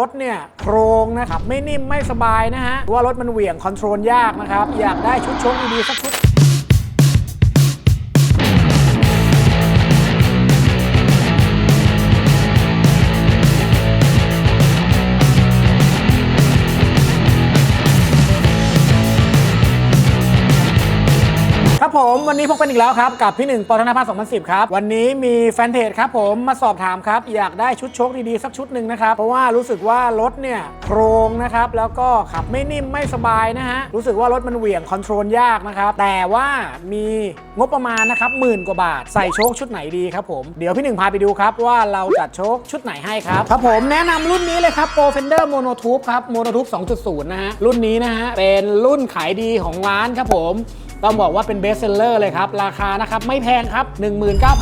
รถเนี่ยโครงนะครับไม่นิ่มไม่สบายนะฮะว่ารถมันเหวี่ยงคอนโทรลยากนะครับอยากได้ชุดชงดีๆสักชุด ครับผมวันนี้พบกันอีกแล้วครับ กับพี่หนึ่งปตนพัฒน์2010 ครับ วันนี้มีแฟนเพจครับผมมาสอบถามครับ อยากได้ชุดโชคดีๆ สักชุดหนึ่งนะครับ เพราะว่ารู้สึกว่ารถเนี่ยโครงนะครับ แล้วก็ขับไม่นิ่มไม่สบายนะฮะ รู้สึกว่ารถมันเหวี่ยงคอนโทรลยากนะครับ แต่ว่ามีงบประมาณนะครับหมื่นกว่าบาท ใส่โชคชุดไหนดีครับผมเดี๋ยวพี่หนึ่งพาไปดูครับว่าเราจัดโชคชุดไหนให้ครับครับผมแนะนำรุ่นนี้เลยครับ Pro Fender Mono Tube ครับ Mono Tube 2.0 นะฮะรุ่นนี้นะฮะเป็นรุ่นขายดีของร้านครับผม ต้องบอกว่าเป็นเบสเซลเลอร์เลยครับ ราคานะครับไม่แพงครับ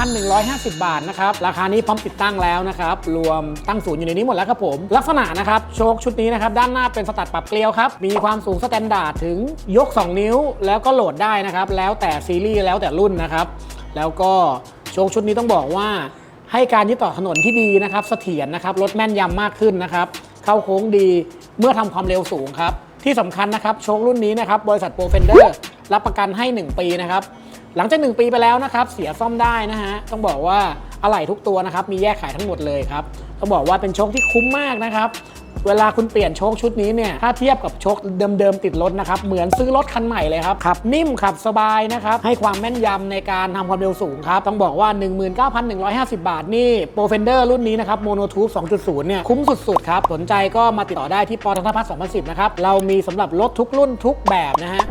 19,150 บาทนะครับ ราคานี้พร้อมติดตั้งแล้วนะครับ รวมตั้งศูนย์อยู่ในนี้หมดแล้วครับผม ลักษณะนะครับ โชคชุดนี้นะครับ ด้านหน้าเป็นสตัดปรับเกลียวครับ มีความสูงสแตนดาร์ดถึงยก 2 นิ้ว แล้วก็โหลดได้นะครับ แล้วแต่ซีรีส์แล้วแต่รุ่นนะครับ แล้วก็โชคชุดนี้ต้องบอกว่า ให้การยึดต่อถนนที่ดีนะครับ เสถียรนะครับ รถแม่นยำมากขึ้นนะครับ เข้าโค้งดี เมื่อทำความเร็วสูงครับ ที่สำคัญนะครับ โชครุ่นนี้นะครับ บริษัทโปรเฟนเดอร์ รับประกันให้ 1 ปีนะครับ หลังจาก 1 ปีไปแล้วนะครับ เสียซ่อมได้นะฮะ ต้องบอกว่าอะไหล่ทุกตัวนะครับ มีแยกขายทั้งหมดเลยครับ ต้องบอกว่าเป็นโชคที่คุ้มมากนะครับ เวลาคุณเปลี่ยนโชคชุดนี้เนี่ย ถ้าเทียบกับโชคเดิมๆติดรถนะครับ เหมือนซื้อรถคันใหม่เลยครับ ขับนิ่มขับสบายนะครับ ให้ความแม่นยำในการทำความเร็วสูงครับ ต้องบอกว่า 19,150 บาทนี่โปรเฟนเดอร์รุ่นนี้นะครับโมโนทูบ2.0 เนี่ยคุ้มสุดๆครับ สนใจก็มาติดต่อได้ที่ปตทพัฒน์2010 นะครับ เรามีสำหรับรถทุกรุ่นทุกแบบนะฮะ